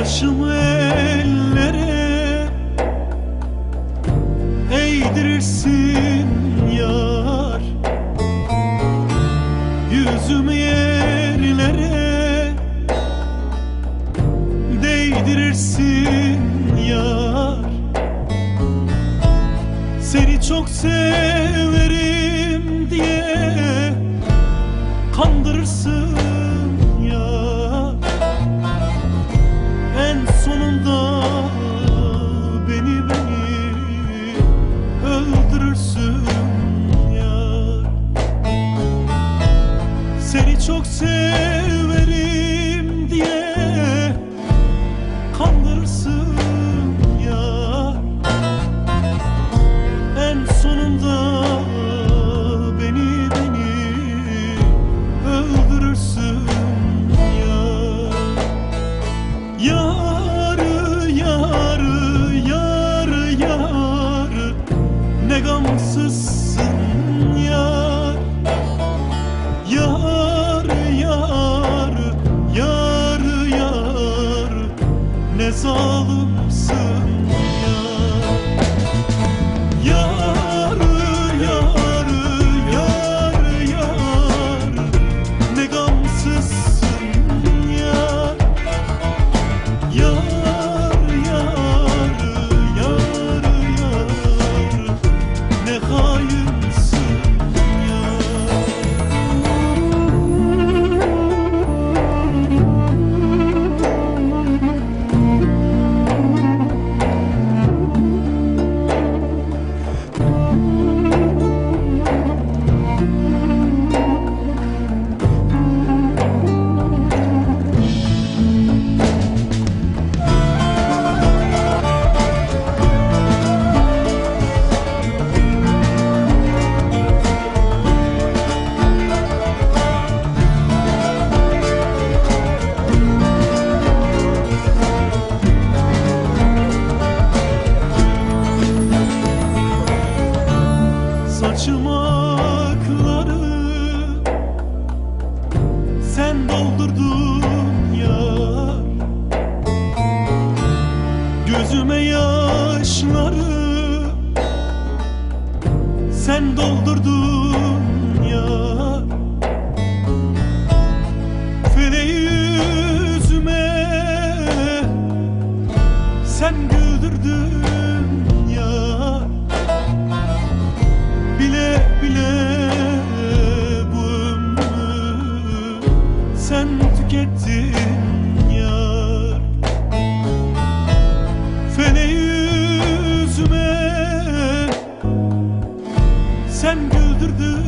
Başımı ellere eğdirirsin yar. Yüzümü yerlere değdirirsin yar. Seni çok severim diye kandırırsın ya ne zalimsin sen güldürdün yar Bile bile bu ömrümü sen tükettin yar Feleği yüzüme sen güldürdün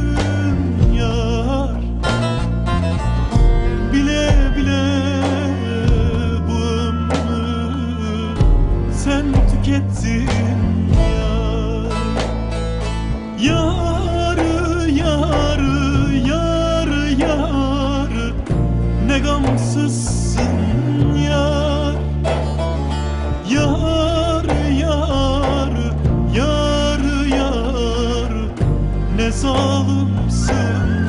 Yarı yarı yarı yarı ne gamsızsın yar. Yar yar yar yar. Ne zalimsin